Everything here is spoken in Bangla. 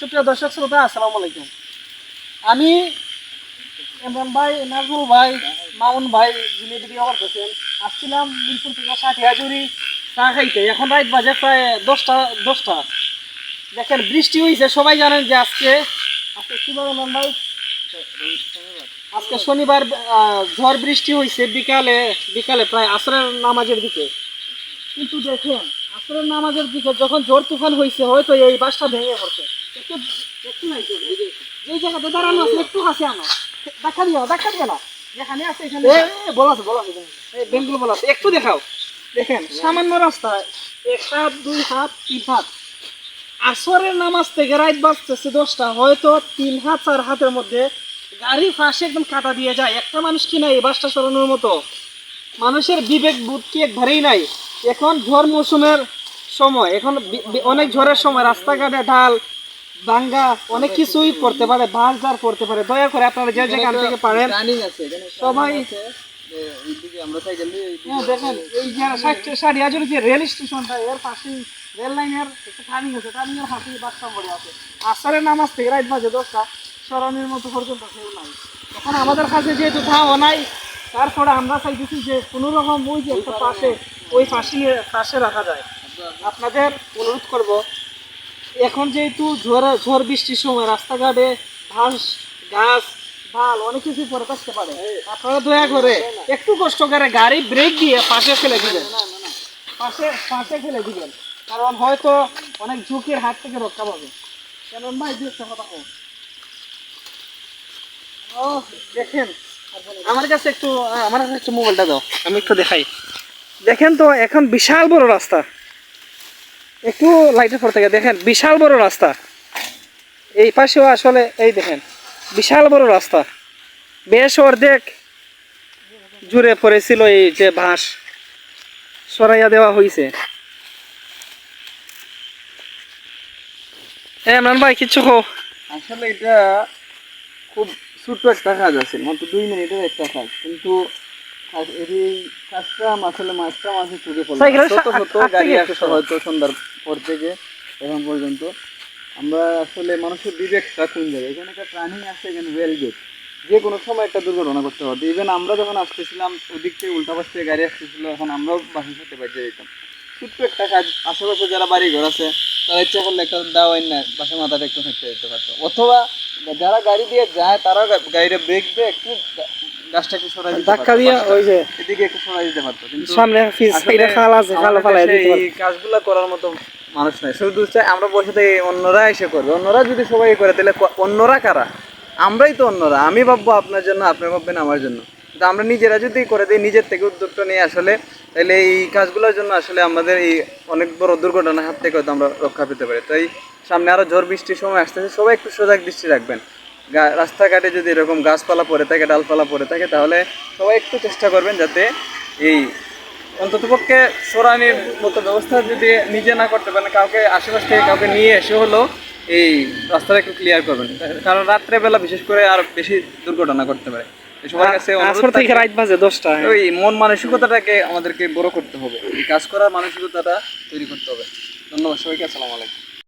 সুপ্রিয় দর্শক, শ্রোতা, আসসালামু আলাইকুম। আমি ইমরান ভাই, নাজমুল ভাই, মামুন ভাই, যিনি ভিডিও করতেছেন আসছিলাম মিরপুর থেকে ষাটি হাজুরি চা খাইতে। এখন রাত বাজে প্রায় দশটা দশটা। দেখেন, বৃষ্টি হয়েছে সবাই জানেন যে আজকে আজকে কি ইমরান ভাই? আজকে শনিবার ঝড় বৃষ্টি হয়েছে বিকালে বিকালে প্রায় আসরের নামাজের দিকে। কিন্তু দেখেন, আসরের নামাজের দিকে যখন ঝড় তুফান হয়েছে হয়তো এই বাসটা ভেঙে পড়ছে। একটু দেখা দেখা না যেখানে আছে এখানে একটু দেখাও দেখেন সামান্য এক হাত দুই হাত তিন হাত আসরের নামাজ থেকে রাত বাজতেছে দশটা, হয়তো তিন হাত, চার হাতের মধ্যে গাড়ি ফাঁসে একদম কাটা দিয়ে যায়। একটা মানুষ কি নাই বাসটা সরানোর মতো? মানুষের বিবেক বুদ্ধ কি একবারেই নাই? এখন ঝড় মৌসুমের সময়, এখন অনেক ঝড়ের সময়, রাস্তাঘাটে ঢাল ভাঙ্গা অনেক কিছুই করতে পারে বাস ধার করতে পারে। দয়া করে আপনারা যে যেখান থেকে পারেন সবাই হ্যাঁ দেখেন এই যে রেল স্টেশনটা এর পাশেই রেল লাইনের একটা টার্নিং আছে পাশেই পড়ে আছে। আসারের নামাজ থেকে রাত বাজে দশটা সরানোর মতো পর্যন্ত কেউ নাই। এখন আমাদের কাছে যেহেতু ধাও নাই তারপরে আমরা চাইতেছি যে কোনো রকম ওই যে একটা পাশে ওই পাশে পাশে রাখা যায়। আপনাদের অনুরোধ করব এখন যেহেতু ঝড় ঝড় বৃষ্টির সময় রাস্তাঘাটে ঘাস গাছ ভালো অনেক কিছু পরে থাকতে পারে। আপনারা দয়া করে একটু কষ্ট করে গাড়ি ব্রেক দিয়ে পাশে ফেলে দিবেন। পাশে পাশে ফেলে দিবেন। কারণ হয়তো অনেক ঝুঁকির হাত থেকে রক্ষা পাবে। কেন ভাই দু একটা কথা ও দেখেন আমার কাছে একটু আমার কাছে একটু মোবাইলটা দাও। আমি একটু দেখাই। দেখেন তো এখন বিশাল বড় রাস্তা। একটু লাইটের পর থেকে দেখেন বিশাল বড় রাস্তা। এই পাশেও আসলে এই দেখেন বিশাল বড় রাস্তা। বেশ অর্ধেক জুড়ে পড়েছিল এই যে বাঁশ সরাইয়া দেওয়া হয়েছে ইমরান ভাই কিচ্ছু হো আসলে এটা খুব ছোট্ট একটা কাজ আছে মাত্র দুই মিনিটের একটা কাজ। কিন্তু এই কাজটা আসলে মাছটা মাছের চোখে পড়ল আগ- আগ গাড়ি একটু হয়তো সন্ধ্যার পর থেকে এখন পর্যন্ত। আমরা আসলে মানুষের বিবেকটা কোন জায়গায়? এখানে একটা প্রাণী আছে, এখানে রেল গেট। যে কোনো সময় একটা দুর্ঘটনা করতে পারতো। ইভেন আমরা যখন আসতেছিলাম, ওদিক থেকে উল্টা পাশ থেকে গাড়ি আসতেছিল, এখন আমরাও বাসে সাথে বাজে যেতাম ছোট্ট একটা কাজ। আশেপাশে যারা বাড়ি ঘর আছে, তারা ইচ্ছা করলে একটা দাওয়াই না বাসা মাথাটা একটু হেঁটে যেতে পারতো। অথবা যারা গাড়ি দিয়ে যায় তারা গাড়িটা ব্রেক দিয়ে, একটু গাছটা একটু সরাই দিতে ধাক্কা দিয়া ওই যে এদিকে একটু সরাই দিতে পারতো কিন্তু সামনে ফিস খাল আছে খাল ফালাই দিতে পারে এই কাজগুলো করার মতো মানুষ নাই। শুধু চাই আমরা বসে থাকি অন্যরা এসে করবে। অন্যরা যদি সবাই করে তাহলে অন্যরা কারা? আমরাই তো অন্যরা। আমি ভাববো আপনার জন্য আপনি ভাববেন আমার জন্য। কিন্তু আমরা নিজেরা যদি করে দিই নিজের থেকে উদ্যোগটা নিয়ে আসলে তাহলে এই কাজগুলোর জন্য আসলে আমাদের এই অনেক বড় দুর্ঘটনার হাত থেকে হয়তো আমরা রক্ষা পেতে পারি। তাই সামনে আরও ঝড় বৃষ্টির সময় আসতেছে সবাই একটু সজাগ দৃষ্টি রাখবেন। রাস্তাঘাটে যদি এরকম গাছপালা পড়ে থাকে ডালপালা পড়ে থাকে তাহলে সবাই একটু চেষ্টা করবেন যাতে এই অন্ততপক্ষে সরানির মতো ব্যবস্থা যদি নিজে না করতে পারেন কাউকে আশেপাশ থেকে কাউকে নিয়ে এসে হলো এই রাস্তাটা একটু ক্লিয়ার করবেন। কারণ রাত্রেবেলা বিশেষ করে আর বেশি দুর্ঘটনা করতে পারে। এই সবার কাছে থেকে রাত বাজে দশটা। ওই মন মানসিকতাটাকে আমাদেরকে বড় করতে হবে। এই কাজ করার মানসিকতাটা তৈরি করতে হবে। ধন্যবাদ সবাইকে আসসালামু আলাইকুম।